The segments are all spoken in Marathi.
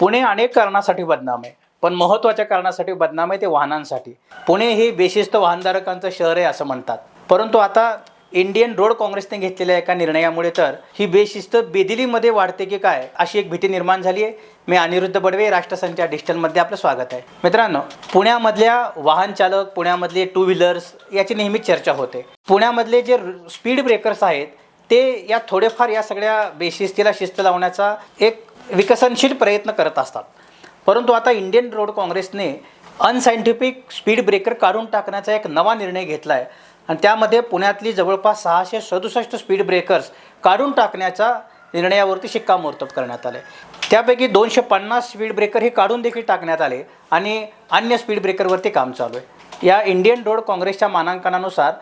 पुणे अनेक कारणासाठी बदनाम आहे पण महत्त्वाच्या कारणासाठी बदनाम आहे ते वाहनांसाठी. पुणे हे बेशिस्त वाहनधारकांचं शहर आहे असं म्हणतात. परंतु आता इंडियन रोड काँग्रेसने घेतलेल्या एका निर्णयामुळे तर ही बेशिस्त बेदिलीमध्ये वाढते की काय अशी एक भीती निर्माण झाली आहे. मी अनिरुद्ध बडवे राष्ट्रसंच्या डिजिटलमध्ये आपलं स्वागत आहे. मित्रांनो पुण्यामधल्या वाहन चालक पुण्यामधले टू व्हीलर्स याची नेहमीच चर्चा होते. पुण्यामधले जे स्पीड ब्रेकर्स आहेत ते या थोडेफार या सगळ्या बेशिस्तीला शिस्त लावण्याचा एक विकसनशील प्रयत्न करत असतात. परंतु आता इंडियन रोड काँग्रेसने अनसायंटिफिक स्पीड ब्रेकर काढून टाकण्याचा एक नवा निर्णय घेतला आहे आणि त्यामध्ये पुण्यातली जवळपास सहाशे सदुसष्ट स्पीड ब्रेकर्स काढून टाकण्याचा निर्णयावरती शिक्कामोर्तब करण्यात आले त्यापैकी दोनशे पन्नास स्पीड ब्रेकर हे काढून देखील टाकण्यात आले आणि अन्य स्पीड ब्रेकरवरती काम चालू आहे. या इंडियन रोड काँग्रेसच्या मानांकनानुसार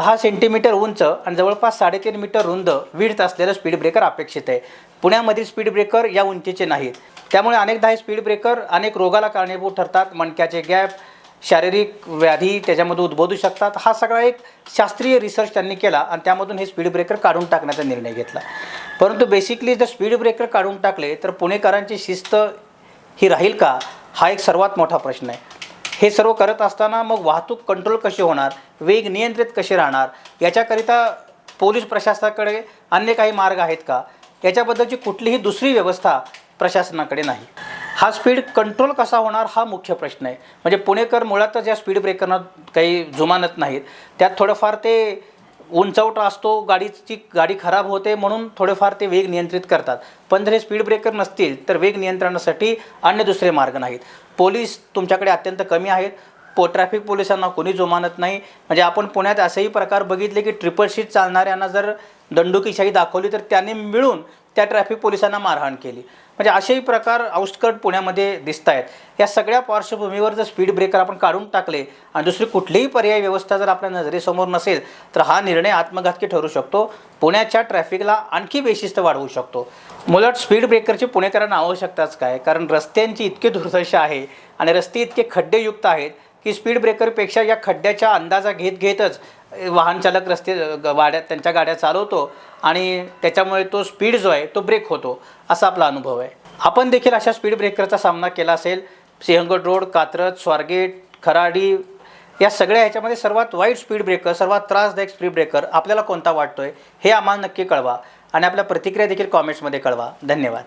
दहा सेंटीमीटर उंच आणि जवळपास साडेतीन मीटर रुंद विड्थ असलेलं स्पीड ब्रेकर अपेक्षित आहे. पुण्यामधील स्पीड ब्रेकर या उंचीचे नाहीत. त्यामुळे अनेकदा हे स्पीड ब्रेकर अनेक रोगाला कारणीभूत ठरतात. मणक्याचे गॅप शारीरिक व्याधी त्याच्यामध्ये उद्भवू शकतात. हा सगळा एक शास्त्रीय रिसर्च त्यांनी केला आणि त्यामधून हे स्पीड ब्रेकर काढून टाकण्याचा निर्णय घेतला. परंतु बेसिकली जर स्पीड ब्रेकर काढून टाकले तर पुणेकरांची शिस्त ही राहील का? हा एक सर्वात मोठा प्रश्न आहे. हे सर्व करत असताना मग वाहतूक कंट्रोल कशी होणार? वेग नियंत्रित कसे राहणार? याच्याकरिता पोलीस प्रशासनाकडे अन्य काही मार्ग आहेत का? याच्याबद्दलची कुठलीही दुसरी व्यवस्था प्रशासनाकडे नाही. हा स्पीड कंट्रोल कसा होणार हा मुख्य प्रश्न आहे. म्हणजे पुणेकर मुळातच या स्पीड ब्रेकरना काही जुमानत नाहीत. त्यात थोडंफार ते उंचवटा असतो गाडीची गाडी खराब होते म्हणून थोडेफार ते वेग नियंत्रित करतात. पण जर हे स्पीड ब्रेकर नसतील तर वेग नियंत्रणासाठी अन्य दुसरे मार्ग नाहीत. पोलीस तुमच्याकडे अत्यंत कमी आहेत. पो ट्रॅफिक पोलिसांना कोणी जोमानत नाही. म्हणजे आपण पुण्यात असेही प्रकार बघितले की ट्रिपल शीट चालणाऱ्यांना जर दंडुकीशाही दाखवली तर त्यांनी मिळून त्या ट्रॅफिक पोलिसांना मारहाण केली. म्हणजे असेही प्रकार आउटस्कट पुण्यामध्ये दिसत आहेत या सगळ्या पार्श्वभूमीवर जर स्पीड ब्रेकर आपण काढून टाकले आणि दुसरी कुठलीही पर्यायी व्यवस्था जर आपल्या नजरेसमोर नसेल तर हा निर्णय आत्मघातकी ठरू शकतो. पुण्याच्या ट्रॅफिकला आणखी बेशिस्त वाढवू शकतो. मुलट स्पीड ब्रेकरची पुणेकरांना आवश्यकताच काय? कारण रस्त्यांची इतकी दुर्दशा आहे आणि रस्ते इतके खड्डेयुक्त आहेत की स्पीड ब्रेकरपेक्षा या खड्ड्याच्या अंदाजा घेत घेतच वाहन चालक रस्ते ग- गाड्या त्यांच्या गाड्या चालवतो आणि त्याच्यामुळे तो स्पीड जो आहे तो ब्रेक होतो. असा आपला अनुभव आहे. आपण देखील अशा स्पीड ब्रेकरचा सामना केला असेल. सिंहगड रोड कात्रज स्वारगेट खराडी या सगळ्या ह्याच्यामध्ये सर्वात वाईट स्पीड ब्रेकर सर्वात त्रासदायक स्पीड ब्रेकर आपल्याला कोणता वाटतोय हे आम्हाला नक्की कळवा आणि आपल्या प्रतिक्रिया देखील कॉमेंट्समध्ये कळवा. धन्यवाद.